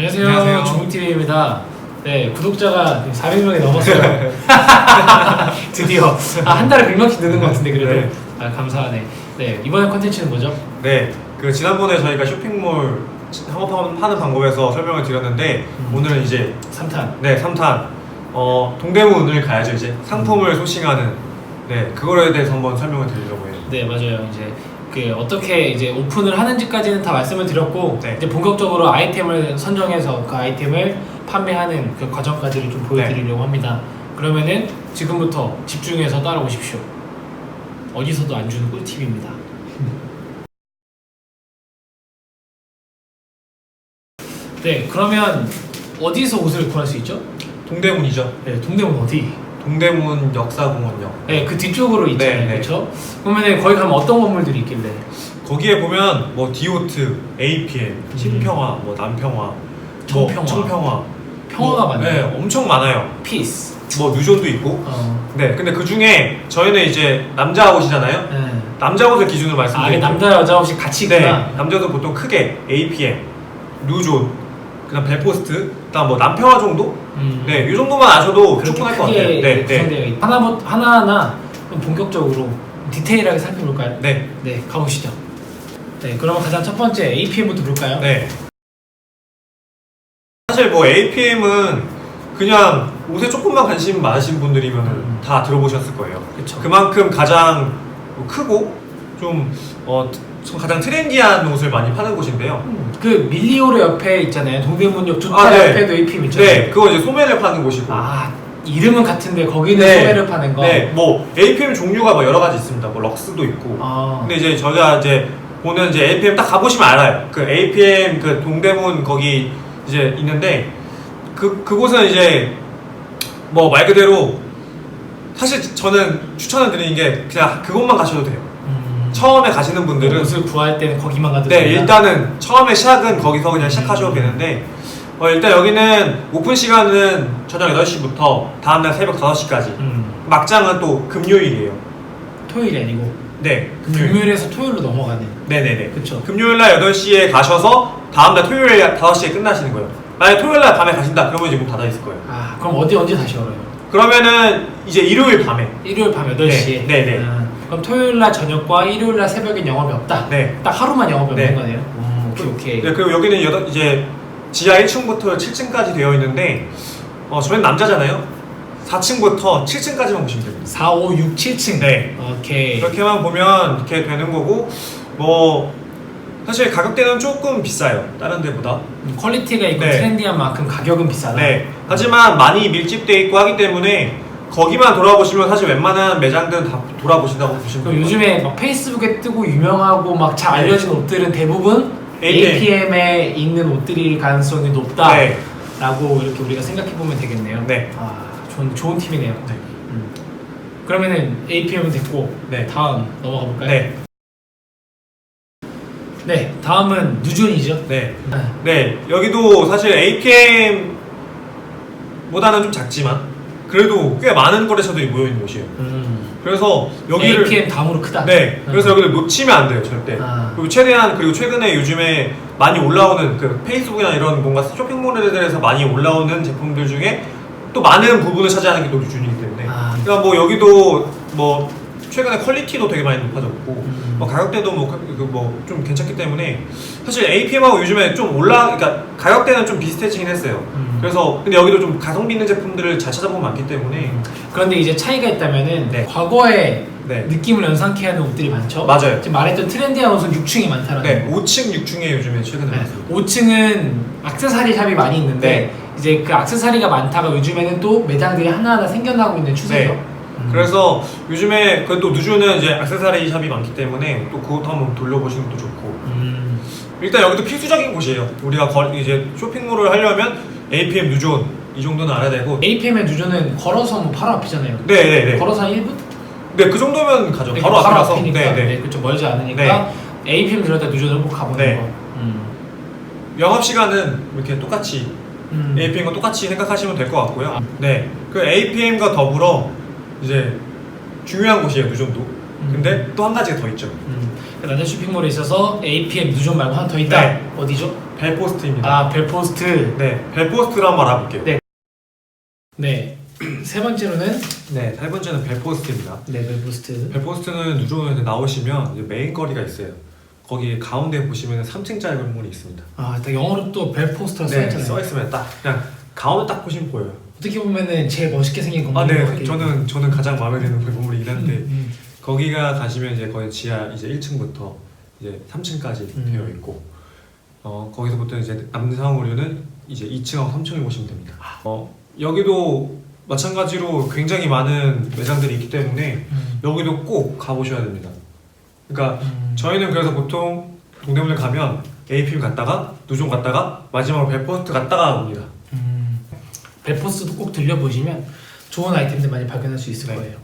안녕하세요. 안녕하세요. 중국TV입니다. 네, 구독자가 400명이 넘었어요. 드디어. 아, 한 달에 100명씩 느는 것 같은데, 그래도. 네. 아, 감사하네. 네, 이번에 컨텐츠는 뭐죠? 네, 그 지난번에 저희가 쇼핑몰 창업하는 방법에서 설명을 드렸는데 음. 오늘은 이제 3탄. 네 3탄 어, 동대문을 가야죠 이제 상품을 소싱하는 네 그거에 대해서 한번 설명을 드리려고 해요. 네, 맞아요. 이제 그 어떻게 이제 오픈을 하는지까지는 다 말씀을 드렸고 네. 이제 본격적으로 아이템을 선정해서 그 아이템을 판매하는 그 과정까지를 좀 보여드리려고 합니다. 그러면은 지금부터 집중해서 따라오십시오. 어디서도 안 주는 꿀팁입니다. 네, 그러면 어디서 옷을 구할 수 있죠? 동대문이죠. 네, 동대문 어디? 동대문 역사공원역. 네, 그 뒤쪽으로 있잖아요, 네, 네. 그렇죠? 그러면은 거기 가면 어떤 건물들이 있길래? 거기에 보면 뭐 디오트, APM, 신평화, 뭐 남평화, 뭐 음. 청평화. 청평화, 평화가 뭐, 많네요. 네, 엄청 많아요. 피스. 뭐 누존도 있고. 어. 네, 근데 그 중에 저희는 이제 남자 옷이잖아요. 네. 남자 옷을 기준으로 아, 이게 말씀드릴게요. 남자 여자 옷이 같이 있구나. 네, 남자도 보통 크게 APM, 루존, 그다음 벨포스트, 그다음 뭐 남평화 정도? 음. 네, 이 정도만 아셔도 충분할 것 같아요. 네, 네, 있- 하나 하나하나 좀 본격적으로 디테일하게 살펴볼까요? 네, 네, 가보시죠. 네, 그러면 가장 첫 번째 APM부터 볼까요? 네. 사실 뭐 APM은 그냥 옷에 조금만 관심 많으신 분들이면 음. 다 들어보셨을 거예요. 그렇죠. 그만큼 가장 뭐 크고 좀 어, 좀 가장 트렌디한 옷을 많이 파는 곳인데요. 그 밀리오르 옆에 있잖아요. 동대문역 주차 아, 네. 옆에도 APM 있잖아요. 네, 그거 이제 소매를 파는 곳이고. 아, 이름은 같은데 거기는 네. 소매를 파는 거. 네, 뭐 APM 종류가 뭐 여러 가지 있습니다. 뭐 럭스도 있고. 아, 근데 이제 저희가 이제 보는 이제 APM 딱 가보시면 알아요. 그 APM 그 동대문 거기 이제 있는데 그 그곳은 이제 뭐 말 그대로 사실 저는 추천을 드리는 게 그냥 그곳만 가셔도 돼요. 음, 처음에 가시는 분들은 옷을 구할 때는 거기만 가도 네 된다? 일단은 처음에 시작은 거기서 그냥 시작하셔도 음. 되는데 어, 일단 여기는 오픈 시간은 저녁 8시부터 다음날 새벽 5시까지 음, 막장은 또 금요일이에요. 토요일이 아니고 네 금요일. 금요일에서 토요일로 넘어가네. 네네네. 그쵸. 금요일 날 8시에 가셔서 다음날 토요일 5시에 끝나시는 거예요. 만약에 토요일 날 밤에 가신다 그러면 이제 문 닫아 있을 거예요. 아, 그럼 어디 언제 다시 열어요? 그러면은 이제 일요일 밤에 일요일 밤 8시에? 네, 네, 네. 그럼 토요일 날 저녁과 일요일 날 새벽엔 영업이 없다? 네. 딱 하루만 영업이 네. 없는 거네요? 음, 오케이, 오케이. 네, 그리고 여기는 여덟, 이제 지하 1층부터 7층까지 되어 있는데 어, 저희는 남자잖아요. 4층부터 7층까지만 보시면 됩니다. 4, 5, 6, 7층. 네. 오케이. 이렇게만 보면 이렇게 되는 거고 뭐 사실 가격대는 조금 비싸요. 다른 데보다. 음, 퀄리티가 있고 네. 트렌디한 만큼 가격은 비싸다. 네. 하지만 많이 밀집돼 있고 하기 때문에 거기만 돌아보시면 사실 웬만한 매장들은 다 돌아보신다고 보시면 그럼 돼요. 요즘에 막 페이스북에 뜨고 유명하고 막 잘 네. 알려진 옷들은 대부분 APM. APM에 있는 옷들일 가능성이 높다. 네. 라고 이렇게 우리가 생각해 보면 되겠네요. 네. 아, 좋은 좋은 팁이네요. 네. 음. 그러면은 APM은 됐고 네. 다음 넘어가 볼까요? 네. 네, 다음은 누존이죠. 네. 아, 네. 여기도 사실 APM 보다는 좀 작지만 그래도 꽤 많은 거래처들이 모여 있는 곳이에요. 음. 그래서 여기를 APM 다음으로 크다. 네. 음. 그래서 여기를 놓치면 안 돼요, 절대. 아. 그리고 최대한 그리고 최근에 요즘에 많이 올라오는 그 페이스북이나 이런 뭔가 쇼핑몰들에서 많이 올라오는 제품들 중에 또 많은 부분을 차지하는 게또 유준이기 때문에. 아. 그러니까 뭐 여기도 뭐 최근에 퀄리티도 되게 많이 높아졌고 음. 뭐 가격대도 뭐 좀 괜찮기 때문에 사실 APM하고 요즘에 좀 올라 그러니까 가격대는 좀 비슷해지긴 했어요. 음. 그래서 근데 여기도 좀 가성비 있는 제품들을 잘 찾아보면 많기 때문에 그런데 이제 차이가 있다면은 네. 과거에 네. 느낌을 연상케 하는 옷들이 많죠. 맞아요. 지금 말했던 트렌디한 옷은 6층이 많다라는 네, 거. 5층, 6층에 요즘에 최근에 네. 많습니다. 5층은 악세사리 샵이 많이 있는데 네. 이제 그 악세사리가 많다가 요즘에는 또 매장들이 하나하나 생겨나고 있는 추세죠. 네. 음. 그래서 요즘에 그또 누주는 이제 액세서리 샵이 많기 때문에 또 그것도 한번 돌려보시는 것도 좋고 음. 일단 여기도 필수적인 곳이에요. 우리가 거, 이제 쇼핑몰을 하려면 APM 누존 이 정도는 알아야 되고 APM의 누조는 걸어서 뭐 바로 앞이잖아요. 네 네 네. 걸어서 한 1분? 네, 그 정도면 가죠. 바로 바로 앞이라서. 앞이니까. 네, 네, 네. 그렇죠. 멀지 않으니까 APM 들어다 누조를 꼭 가보는 네. 거. 음. 영업 시간은 이렇게 똑같이 음. APM과 똑같이 생각하시면 될 것 같고요. 네, 그 APM과 더불어 이제 중요한 곳이에요. 누존도 근데 또 한 가지가 더 있죠. 음. 남자 쇼핑몰에 있어서 APM 누존 말고 하나 더 있다. 네. 어디죠? 벨포스트입니다. 아 벨포스트. 네, 벨포스트를 한번 알아볼게요. 네. 네. 세 번째로는 네, 세 번째는 벨포스트입니다. 네 벨포스트. 벨포스트는 누존에 나오시면 이제 메인 거리가 있어요. 거기 가운데 보시면 3층짜리 건물이 있습니다. 아, 딱 영어로 또 벨포스트라 써 네, 있잖아요. 써 있으면 딱 그냥 가운데 딱 보시면 보여요. 어떻게 보면은 제일 멋있게 생긴 건물. 아, 네, 저는 저는 가장 마음에 드는 건물이긴 한데 음, 거기가 가시면 이제 거의 지하 이제 1층부터 이제 3층까지 음. 되어 있고 어 거기서부터 이제 남상우류는 이제 2층하고 3층을 보시면 됩니다. 어 여기도 마찬가지로 굉장히 많은 매장들이 있기 때문에 음. 여기도 꼭 가보셔야 됩니다. 그러니까 음. 저희는 그래서 보통 동대문을 가면 APM 갔다가 누종 갔다가 마지막으로 벨포스트 갔다가 옵니다. 음. 벨포스트도 꼭 들려보시면 좋은 아이템들 많이 발견할 수 있을 네. 거예요.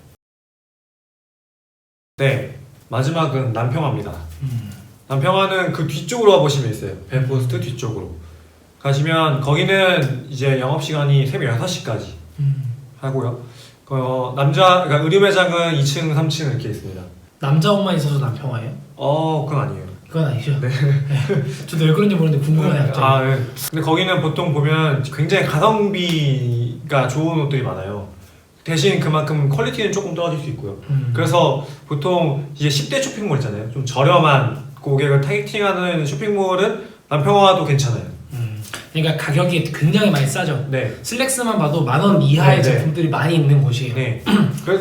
네 마지막은 남평화입니다. 음. 남평화는 그 뒤쪽으로 와보시면 있어요. 벨포스트 뒤쪽으로 가시면 거기는 이제 영업 시간이 새벽 6시까지 음. 하고요. 어, 남자 그러니까 의류 매장은 2층, 3층 이렇게 있습니다. 남자 옷만 있어서 남평화예요? 어 그건 아니에요. 그건 아니죠. 네. 저도 왜 그런지 모르는데 궁금하네 갑자기. 아, 네. 근데 거기는 보통 보면 굉장히 가성비가 좋은 옷들이 많아요. 대신 그만큼 퀄리티는 조금 떨어질 수 있고요. 음. 그래서 보통 이제 10대 쇼핑몰 있잖아요. 좀 저렴한 고객을 타겟팅하는 쇼핑몰은 남평화도 괜찮아요. 음. 그러니까 가격이 굉장히 많이 싸죠. 네. 슬랙스만 봐도 만 원 이하의 네, 네. 제품들이 많이 있는 곳이에요. 네. 그래,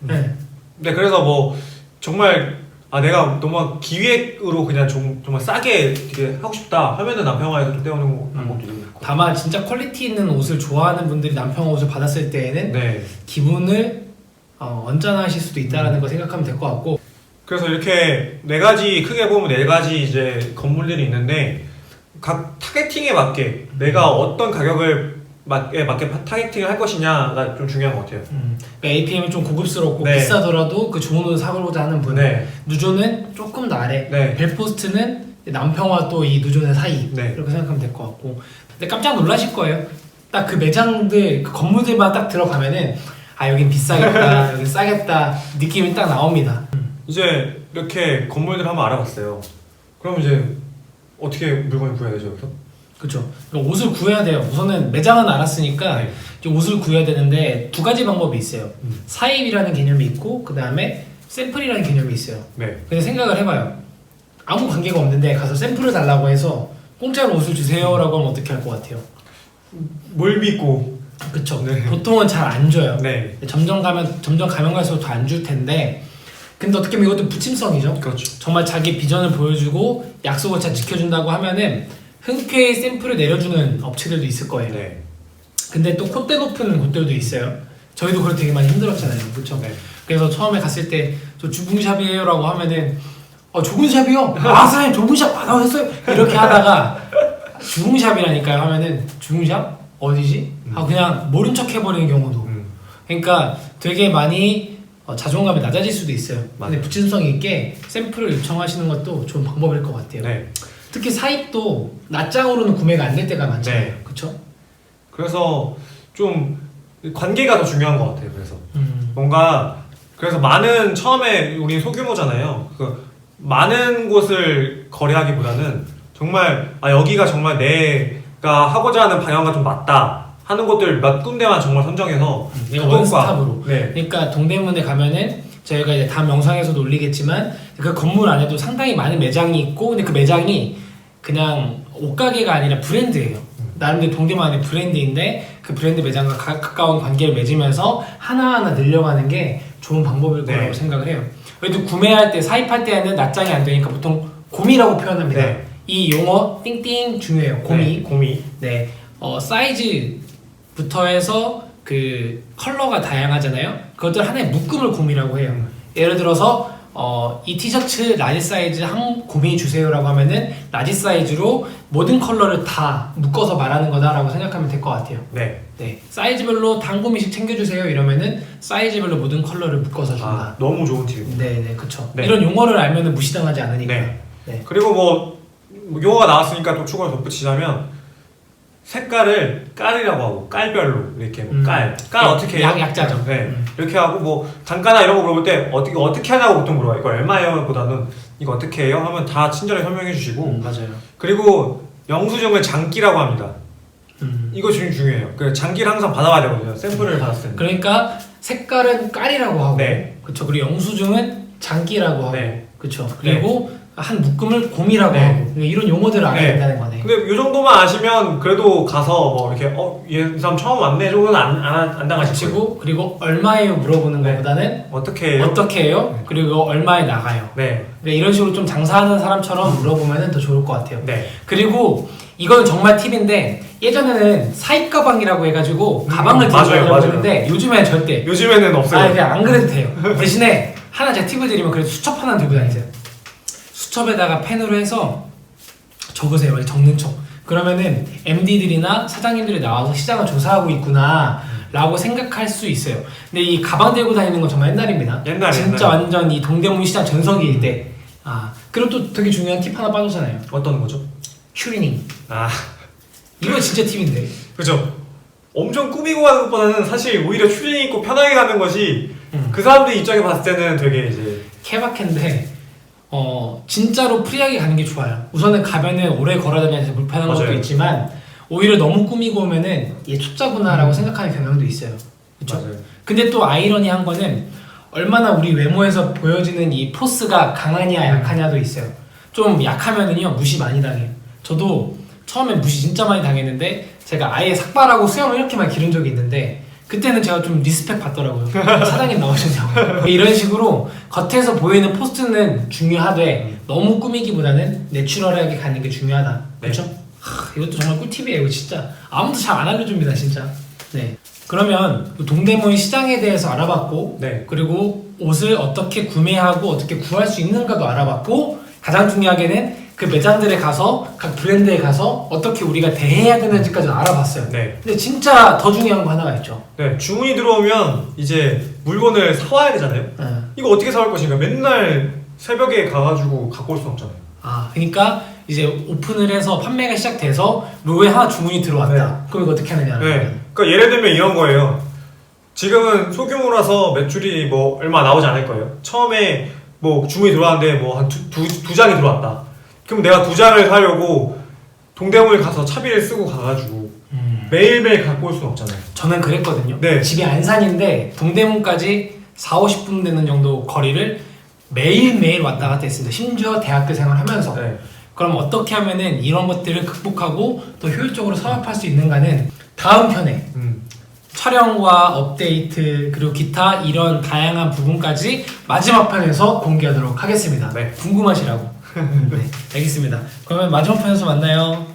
네. 네, 그래서 뭐 정말 아 내가 너무 기획으로 그냥 좀 정말 싸게 되게 하고 싶다 하면은 남평화에서 좀 떼어놓은 방법도 있고. 다만 진짜 퀄리티 있는 옷을 좋아하는 분들이 남평화 옷을 받았을 때에는 네. 기분을 어, 언짢아하실 수도 있다라는 거 생각하면 될 것 같고 그래서 이렇게 네 가지 크게 보면 네 가지 이제 건물들이 있는데 각 타겟팅에 맞게 내가 어떤 가격을 맞게 맞게 파- 타겟팅을 할 것이냐가 좀 중요한 것 같아요. 음, APM이 좀 고급스럽고 네. 비싸더라도 그 좋은 옷을 사고자 하는 분 네. 누조는 조금 더 아래 네. 벨포스트는 남평화 또 이 누조의 사이 네. 이렇게 생각하면 될 것 같고 근데 깜짝 놀라실 거예요 딱 그 매장들 그 건물들만 딱 들어가면은 아 여긴 비싸겠다 여긴 싸겠다 느낌이 딱 나옵니다 이제 이렇게 건물들 한번 알아봤어요. 그럼 이제 어떻게 물건을 구해야 되죠? 여기서? 그렇죠 그러니까 옷을 구해야 돼요 우선은 매장은 알았으니까 네. 이제 옷을 구해야 되는데 두 가지 방법이 있어요 음. 사입이라는 개념이 있고 그 다음에 샘플이라는 개념이 있어요 네. 근데 생각을 해봐요 아무 관계가 없는데 가서 샘플을 달라고 해서 공짜로 옷을 주세요라고 하면 어떻게 할 것 같아요 뭘 믿고? 그쵸 네. 보통은 잘 안 줘요 네. 점점 가면 점점 가면 갈수록 더 안 줄 텐데 근데 어떻게 보면 이것도 부침성이죠 그렇죠. 정말 자기 비전을 보여주고 약속을 잘 지켜준다고 하면은 흔쾌히 샘플을 내려주는 업체들도 있을 거예요 네. 근데 또 콧대 높은 곳들도 있어요 저희도 그걸 되게 많이 힘들었잖아요 그렇죠 네. 그래서 처음에 갔을 때 저 주붕샵이에요라고 하면은 어 좁은 샵이요? 아 사장님 좁은샵 받아고 했어요 이렇게 하다가 주붕샵이라니까요 하면은 주붕샵 어디지? 아 그냥 모른 척 해버리는 경우도 음. 그러니까 되게 많이 어, 자존감이 낮아질 수도 있어요 근데 맞아요. 부친성 있게 샘플을 요청하시는 것도 좋은 방법일 것 같아요 네. 특히 사입도 낱장으로는 구매가 안 될 때가 많잖아요 네. 그쵸? 그래서 좀 관계가 더 중요한 것 같아요. 그래서. 음. 뭔가 그래서 많은 처음에 우리 소규모잖아요. 그 많은 곳을 거래하기보다는 정말 아 여기가 정말 내가 하고자 하는 방향과 좀 맞다 하는 곳들 몇 군데만 정말 선정해서 내가 그것과- 원스톱으로 네. 그러니까 동대문에 가면은 저희가 이제 다음 영상에서도 올리겠지만 그 건물 안에도 상당히 많은 매장이 있고 근데 그 매장이 그냥 옷가게가 아니라 브랜드예요. 나름대로 동대만의 브랜드인데 그 브랜드 매장과 가, 가까운 관계를 맺으면서 하나하나 늘려가는 게 좋은 방법일 거라고 네. 생각을 해요. 그래도 구매할 때 사입할 때는 납장이 안 되니까 보통 곰이라고 표현합니다. 네. 이 용어 띵띵 중요해요. 곰이. 네, 곰이 네, 어, 사이즈부터 해서 그 컬러가 다양하잖아요. 그것들 하나의 묶음을 곰이라고 해요. 예를 들어서 어, 이 티셔츠 라지 사이즈 한 곰이 주세요라고 하면은 라지 사이즈로 모든 컬러를 다 묶어서 말하는 거다라고 생각하면 될 것 같아요. 네. 네, 사이즈별로 단 곰이씩 챙겨주세요 이러면은 사이즈별로 모든 컬러를 묶어서 준다. 아 너무 좋은 팁입니다. 네, 네, 그쵸. 네. 이런 용어를 알면은 무시당하지 않으니까. 네. 네. 그리고 뭐 용어가 나왔으니까 또 추가로 덧붙이자면 색깔을 깔이라고 하고 깔별로 이렇게 뭐 음. 깔. 깔 어떻게 해요? 약, 약자죠. 네. 음. 이렇게 하고 뭐 단가나 이런 거 물어볼 때 어떻게 어떻게 하냐고 보통 물어봐요. 이거 얼마예요? 보다는 이거 어떻게 해요? 하면 다 친절하게 설명해 주시고 음, 맞아요. 그리고 영수증을 장기라고 합니다. 음. 이거 중 중요해요. 그 장기를 항상 받아와야 되거든요. 샘플을 받았을 때. 그러니까 색깔은 깔이라고 하고, 네. 그렇죠. 그리고 영수증은 장기라고 하고, 네. 그렇죠. 그리고 한 묶음을 곰이라고 네. 하고 그러니까 이런 용어들을 알아야 네. 된다는 거네. 근데 이 정도만 아시면 그래도 가서 뭐 이렇게 어이 사람 처음 왔네 정도는 안, 안, 안 당하실 거예요. 치고 그리고 얼마예요 물어보는 네. 것보다는 어떻게 해요? 어떻게 해요? 그리고 얼마에 나가요? 네. 네, 이런 식으로 좀 장사하는 사람처럼 물어보면 더 좋을 것 같아요. 네. 그리고 이거는 정말 팁인데 예전에는 사입 가방이라고 해가지고 가방을 음, 들고 맞아요, 다니려고 맞아요. 했는데 요즘에는 절대 요즘에는 없어요. 아 그냥 안 그래도 돼요. 대신에 하나 제가 팁을 드리면 그래도 수첩 하나 들고 다니세요. 수첩에다가 펜으로 해서 적으세요. 적는 척. 그러면은 MD들이나 사장님들이 나와서 시장을 조사하고 있구나. 라고 생각할 수 있어요. 근데 이 가방 들고 다니는 건 정말 옛날입니다. 옛날에, 진짜 옛날에. 완전 이 동대문 시장 전성기일 때. 아, 그리고 또 되게 중요한 팁 하나 빠졌잖아요. 어떤 거죠? 슈리닝. 아 이거 진짜 팁인데. 그죠. 엄청 꾸미고 가는 것보다는 사실 오히려 추리닝 입고 편하게 가는 것이 음. 그 사람들 입장에 봤을 때는 되게 이제 케바케인데 어 진짜로 프리하게 가는 게 좋아요. 우선은 가면은 오래 걸어다니면서 불편한 것도 맞아요. 있지만 오히려 너무 꾸미고 오면은 얘 초짜구나라고 생각하는 경향도 있어요. 그렇죠? 맞아요. 근데 또 아이러니한 거는 얼마나 우리 외모에서 보여지는 이 포스가 강하냐 약하냐도 있어요. 좀 약하면은요 무시 많이 당해요. 저도 처음엔 무시 진짜 많이 당했는데 제가 아예 삭발하고 수염을 이렇게만 기른 적이 있는데 그때는 제가 좀 리스펙 받더라고요. 사장님 나오셨냐고. 이런 식으로 겉에서 보이는 포스는 중요하되 너무 꾸미기보다는 내추럴하게 가는 게 중요하다. 네. 그렇죠? 하, 이것도 정말 꿀팁이에요, 이거 진짜. 아무도 잘 안 알려줍니다, 진짜. 네. 그러면 동대문 시장에 대해서 알아봤고, 네. 그리고 옷을 어떻게 구매하고 어떻게 구할 수 있는가도 알아봤고, 가장 중요하게는 그 매장들에 가서 각 브랜드에 가서 어떻게 우리가 대해야 되는지까지 알아봤어요. 네. 근데 진짜 더 중요한 거 하나가 있죠. 네. 주문이 들어오면 이제 물건을 사와야 되잖아요. 어. 이거 어떻게 사올 것인가? 맨날 새벽에 가가지고 갖고 올수 없잖아요. 아, 그러니까 이제 오픈을 해서 판매가 시작돼서 로에 하나 주문이 들어왔다. 그럼 이거 어떻게 하느냐. 네. 그러니까 예를 들면 이런 거예요. 지금은 소규모라서 매출이 뭐 얼마 나오지 않을 거예요. 처음에 뭐 주문이 들어왔는데 뭐 한 두 두, 두 장이 들어왔다. 그럼 내가 두 장을 사려고 동대문을 가서 차비를 쓰고 가가지고 음. 매일매일 갖고 올 수는 없잖아요. 저는 그랬거든요. 네. 집이 안산인데 동대문까지 4, 50분 되는 정도 거리를 매일매일 왔다 갔다 했습니다. 심지어 대학교 생활하면서. 네. 그럼 어떻게 하면은 이런 것들을 극복하고 더 효율적으로 사업할 수 있는가는 다음 편에 음. 촬영과 업데이트 그리고 기타 이런 다양한 부분까지 마지막 편에서 공개하도록 하겠습니다. 네. 궁금하시라고. 네, 알겠습니다. 그러면 마지막 편에서 만나요.